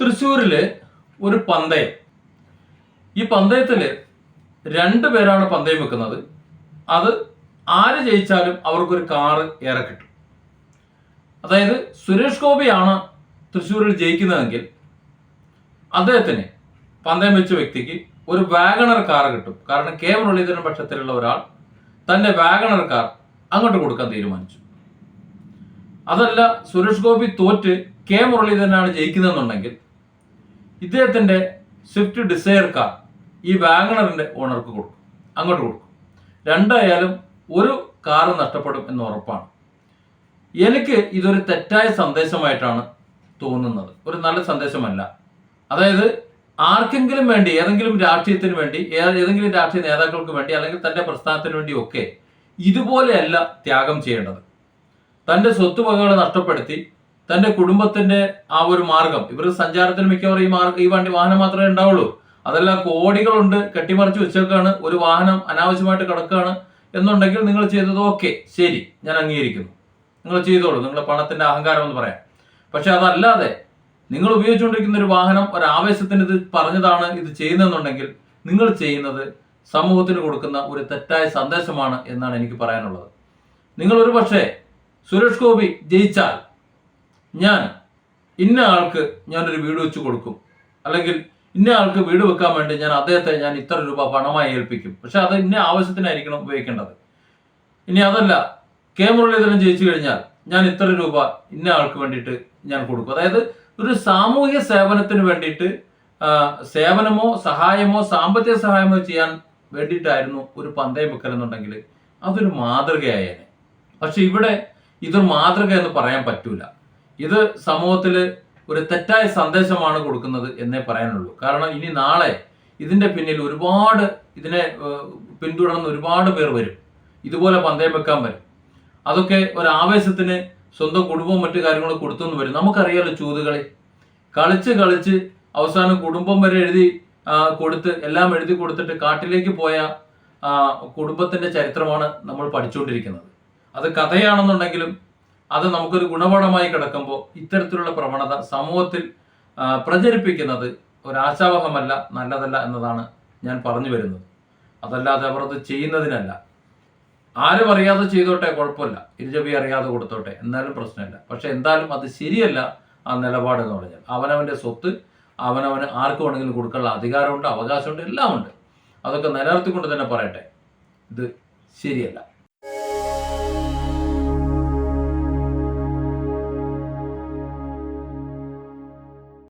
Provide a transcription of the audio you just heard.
തൃശ്ശൂരിൽ ഒരു പന്തയം. ഈ പന്തയത്തിൽ രണ്ട് പേരാണ് പന്തയം വെക്കുന്നത്. അത് ആര് ജയിച്ചാലും അവർക്കൊരു കാറ് ഏറെ കിട്ടും. അതായത് സുരേഷ് ഗോപിയാണ് തൃശ്ശൂരിൽ ജയിക്കുന്നതെങ്കിൽ അദ്ദേഹത്തിന് പന്തയം വെച്ച വ്യക്തിക്ക് ഒരു വാഗണർ കാർ കിട്ടും. കാരണം കെ മുരളീധരൻ പക്ഷത്തിലുള്ള ഒരാൾ തന്റെ വാഗണർ കാർ അങ്ങോട്ട് കൊടുക്കാൻ തീരുമാനിച്ചു. അതല്ല സുരേഷ് ഗോപി തോറ്റ് കെ മുരളീധരനാണ് ജയിക്കുന്നതെന്നുണ്ടെങ്കിൽ ഇദ്ദേഹത്തിന്റെ സ്വിഫ്റ്റ് ഡിസയർ കാർ ഈ വാഗണറിന്റെ ഓണർക്ക് കൊടുക്കും. അങ്ങോട്ട് കൊടുക്കും. രണ്ടായാലും ഒരു കാർ നഷ്ടപ്പെടും എന്ന് ഉറപ്പാണ്. എനിക്ക് ഇതൊരു തെറ്റായ സന്ദേശമായിട്ടാണ് തോന്നുന്നത്. ഒരു നല്ല സന്ദേശമല്ല. അതായത് ആർക്കെങ്കിലും വേണ്ടി ഏതെങ്കിലും രാഷ്ട്രീയത്തിന് വേണ്ടി ഏതെങ്കിലും രാഷ്ട്രീയ നേതാക്കൾക്ക് വേണ്ടി അല്ലെങ്കിൽ തന്റെ പ്രസ്ഥാനത്തിന് വേണ്ടി ഒക്കെ ഇതുപോലെയല്ല ത്യാഗം ചെയ്യേണ്ടത്. തന്റെ സ്വത്തുവകകൾ നഷ്ടപ്പെടുത്തി തന്റെ കുടുംബത്തിന്റെ ആ ഒരു മാർഗം. ഇവർ സഞ്ചാരത്തിന് മിക്കവാറും ഈ മാർഗം ഈ വണ്ടി വാഹനം മാത്രമേ ഉണ്ടാവുള്ളൂ. അതല്ല കോടികളുണ്ട് കെട്ടിമറിച്ച് വെച്ചേക്കാണ്. ഒരു വാഹനം അനാവശ്യമായിട്ട് കിടക്കുകയാണ് എന്നുണ്ടെങ്കിൽ നിങ്ങൾ ചെയ്തത് ഓക്കെ ശരി ഞാൻ അംഗീകരിക്കുന്നു. നിങ്ങൾ ചെയ്തോളൂ. നിങ്ങളുടെ പണത്തിന്റെ അഹങ്കാരം എന്ന് പറയാം. പക്ഷെ അതല്ലാതെ നിങ്ങൾ ഉപയോഗിച്ചുകൊണ്ടിരിക്കുന്ന ഒരു വാഹനം ഒരു ആവേശത്തിന് ഇത് പറഞ്ഞതാണ് ഇത് ചെയ്യുന്നതെന്നുണ്ടെങ്കിൽ നിങ്ങൾ ചെയ്യുന്നത് സമൂഹത്തിന് കൊടുക്കുന്ന ഒരു തെറ്റായ സന്ദേശമാണ് എന്നാണ് എനിക്ക് പറയാനുള്ളത്. നിങ്ങൾ ഒരു പക്ഷേ സുരേഷ് ഗോപി ജയിച്ചാൽ ഞാൻ ഇന്ന ആൾക്ക് ഞാനൊരു വീട് വെച്ച് കൊടുക്കും. അല്ലെങ്കിൽ ഇന്ന ആൾക്ക് വീട് വെക്കാൻ വേണ്ടി ഞാൻ അദ്ദേഹത്തെ ഞാൻ ഇത്ര രൂപ പണമായി ഏൽപ്പിക്കും. പക്ഷെ അത് ഇന്ന ആവശ്യത്തിനായിരിക്കണം ഉപയോഗിക്കേണ്ടത്. ഇനി അതല്ല കെ മുരളീധരൻ ജയിച്ചു കഴിഞ്ഞാൽ ഞാൻ ഇത്ര രൂപ ഇന്ന ആൾക്ക് വേണ്ടിയിട്ട് ഞാൻ കൊടുക്കും. അതായത് ഒരു സാമൂഹ്യ സേവനത്തിന് വേണ്ടിയിട്ട് സേവനമോ സഹായമോ സാമ്പത്തിക സഹായമോ ചെയ്യാൻ വേണ്ടിയിട്ടായിരുന്നു ഒരു പന്തയം വെക്കലെന്നുണ്ടെങ്കിൽ അതൊരു മാതൃകയായേനെ. പക്ഷെ ഇവിടെ ഇതൊരു മാതൃക എന്ന് പറയാൻ പറ്റൂല. ഇത് സമൂഹത്തിൽ ഒരു തെറ്റായ സന്ദേശമാണ് കൊടുക്കുന്നത് എന്നേ പറയാനുള്ളൂ. കാരണം ഇനി നാളെ ഇതിന്റെ പിന്നിൽ ഒരുപാട് ഇതിനെ പിന്തുടർന്ന് ഒരുപാട് പേർ വരും. ഇതുപോലെ പന്തയം വെക്കാൻ വരും. അതൊക്കെ ഒരു ആവേശത്തിന് സ്വന്തം കുടുംബവും മറ്റു കാര്യങ്ങളും കൊടുത്തുനിന്ന് വരും. നമുക്കറിയാലോ ചൂതുകളി. കളിച്ച് കളിച്ച് അവസാനം കുടുംബം വരെ എഴുതി കൊടുത്ത് എല്ലാം എഴുതി കൊടുത്തിട്ട് കാട്ടിലേക്ക് പോയ കുടുംബത്തിന്റെ ചരിത്രമാണ് നമ്മൾ പഠിച്ചുകൊണ്ടിരിക്കുന്നത്. അത് കഥയാണെന്നുണ്ടെങ്കിലും അത് നമുക്കൊരു ഗുണപാഠമായി കിടക്കുമ്പോൾ ഇത്തരത്തിലുള്ള പ്രവണത സമൂഹത്തിൽ പ്രചരിപ്പിക്കുന്നത് ഒരു ആശാവഹമല്ല നല്ലതല്ല എന്നതാണ് ഞാൻ പറഞ്ഞു വരുന്നത്. അതല്ലാതെ അവർ അത് ചെയ്യുന്നതിനല്ല. ആരും അറിയാതെ ചെയ്തോട്ടെ കുഴപ്പമില്ല. ഇരുചവി അറിയാതെ കൊടുത്തോട്ടെ എന്നാലും പ്രശ്നമില്ല. പക്ഷെ എന്തായാലും അത് ശരിയല്ല ആ നിലപാട് എന്ന് പറഞ്ഞാൽ. അവനവന്റെ സ്വത്ത് അവനവന് ആർക്ക് വേണമെങ്കിലും കൊടുക്കാനുള്ള അധികാരമുണ്ട് അവകാശമുണ്ട് എല്ലാം ഉണ്ട് അതൊക്കെ നിലനിർത്തിക്കൊണ്ട് തന്നെ പറയട്ടെ. ഇത് ശരിയല്ല.